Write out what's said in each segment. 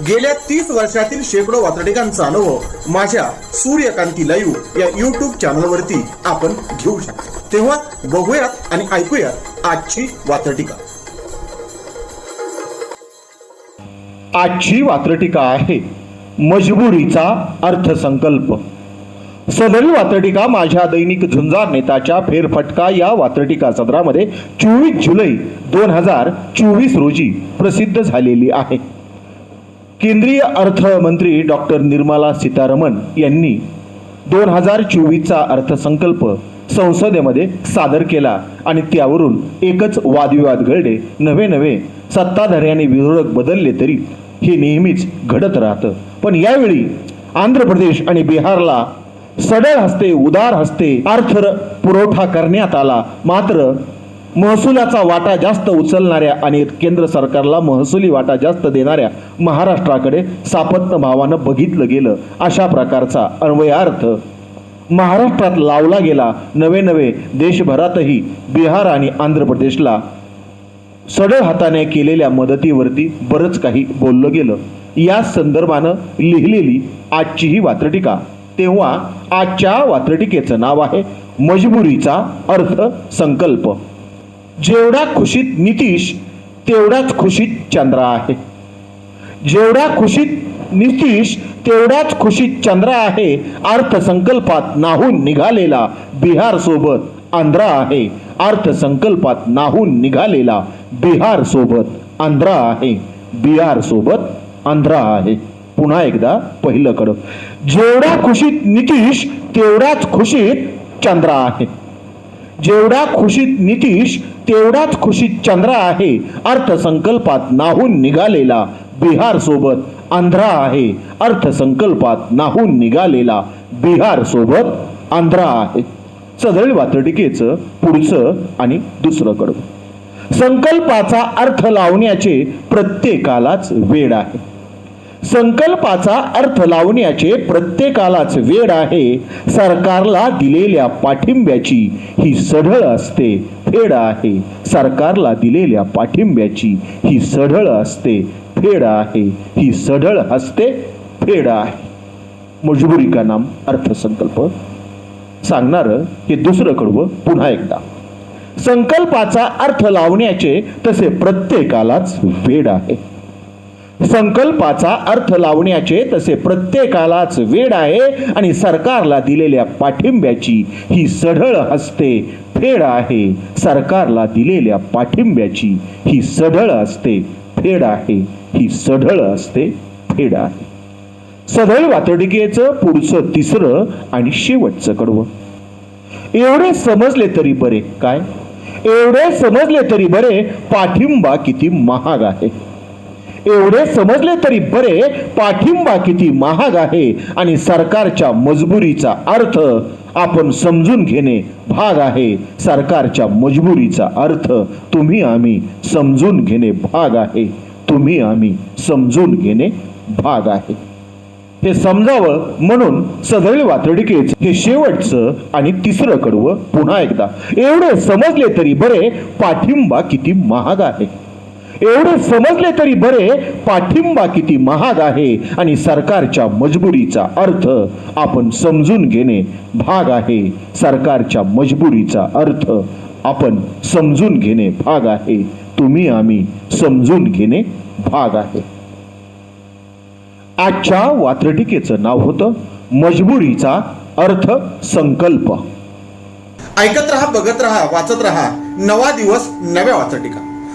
गेल्या तीस वर्षातील शेकडो वातडिकांचा अनुभव माझ्या सूर्यकांती लाईव्ह या युट्यूब चॅनलवरती आपण घेऊ शकतो. तेव्हा बघूयात आणि ऐकूयात आजची वातटिका आजची वात्रटिका आहे मजबुरीचा अर्थसंकल्प. सदरी वात्रटिका माझ्या दैनिक झुंजार नेताच्या फेरफटका या वात्रटिका सदरामध्ये चोवीस जुलै दोन हजार चोवीस रोजी प्रसिद्ध झालेली आहे. केंद्रीय अर्थमंत्री डॉक्टर निर्मला सीतारमण यांनी दोन हजार चोवीसचा अर्थसंकल्प संसदेमध्ये सादर केला आणि त्यावरून एकच वादविवाद घडले. नवे नवे सत्ताधाऱ्याने विरोधक बदलले तरी हे नेहमीच घडत राहतं. पण यावेळी आंध्र प्रदेश आणि बिहारला सडळ हस्ते उदार हस्ते अर्थ पुरवठा करण्यात आला. मात्र महसुलाचा वाटा जास्त उचलणाऱ्या आणि केंद्र सरकारला महसुली वाटा जास्त देणाऱ्या महाराष्ट्राकडे सापत्न भावानं बघितलं गेलं. अशा प्रकारचा अन्वयार्थ महाराष्ट्रात लावला गेला. नवे नवे देशभरातही बिहार आणि आंध्र प्रदेशला सडळ हाताने केलेल्या मदतीवरती बरंच काही बोललं गेलं. या संदर्भानं लिहिलेली आजची ही वात्रटिका. तेव्हा आजच्या वात्रटिकेचं नाव आहे मजबुरीचा अर्थ संकल्प जेवढा खुशीत नितीश तेवढाच खुशीत चंद्रा आहे. जेवढा खुशीत नितीश तेवढाच खुशीत चंद्रा आहे. अर्थसंकल्पात नाहून निघालेला बिहार सोबत आंध्रा आहे. अर्थसंकल्पात नाहून निघालेला बिहार सोबत आंध्रा आहे. बिहार सोबत आंध्रा आहे. पुन्हा एकदा पहिलं कडं जेवढा खुशीत नितीश तेवढाच खुशीत चंद्रा आहे. जेवढा खुशीत नितीश तेवढाच खुशीत चंद्र आहे. अर्थसंकल्पात नाहून निघालेला बिहार सोबत आंध्रा आहे. अर्थसंकल्पात नाहून निघालेला बिहार सोबत आंध्रा आहे. सदळी वातडिकेचं पुढचं आणि दुसरं कडवं संकल्पाचा अर्थ लावण्याचे प्रत्येकालाच वेळ आहे. संकल्पाचा अर्थ लावण्याचे प्रत्येकालाच वेळ आहे. सरकारला दिलेल्या पाठिंब्याची ही सढळ असते फेड आहे. सरकारला दिलेल्या पाठिंब्याची ही सढळ असते फेड आहे. ही सढळ असते फेड आहे. मजबुरी का नाम? अर्थसंकल्प. सांगणार हे दुसरं कडवं पुन्हा एकदा. संकल्पाचा अर्थ लावण्याचे तसे प्रत्येकालाच वेड आहे. संकल्पाचा अर्थ लावण्याचे तसे प्रत्येकालाच वेड आहे आणि सरकारला दिलेल्या पाठिंब्याची ही सढळ असते फेड आहे. सरकारला दिलेल्या पाठिंब्याची ही सढळ असते फेड आहे. ही सढळ असते फेड आहे. सढळ वातडिकेचं पुढचं तिसरं आणि शेवटचं कडवं. एवढे समजले तरी बरे काय? एवढे समजले तरी बरे पाठिंबा किती महाग आहे. एवढे समजले तरी बरे पाठिंबा किती महाग आहे आणि सरकारच्या मजबुरीचा अर्थ आपण समजून घेणे भाग आहे. सरकारच्या मजबुरीचा अर्थ तुम्ही आम्ही समजून घेणे भाग आहे. तुम्ही आम्ही समजून घेणे भाग आहे. हे समजावं म्हणून सदैव वातडिकेच हे शेवटचं आणि तिसरं कडवं पुन्हा एकदा. एवढे समजले तरी बरे पाठिंबा किती महाग आहे. एवढे समजले तरी बरे पाठिंबा किती महाग आहे आणि सरकारच्या मजबुरीचा अर्थ आपण समजून घेणे भाग आहे. सरकारच्या मजबुरीचा अर्थ आपण समजून घेणे भाग आहे. तुम्ही आम्ही समजून घेणे भाग आहे. आजच्या वात्रटिकेचं नाव होतं मजबुरीचा अर्थ संकल्प. ऐकत रहा बघत रहा वाचत रहा. नवा दिवस नव्या वाचटिका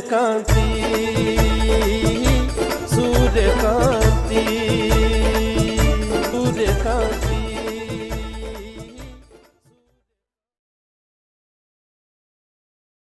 कांती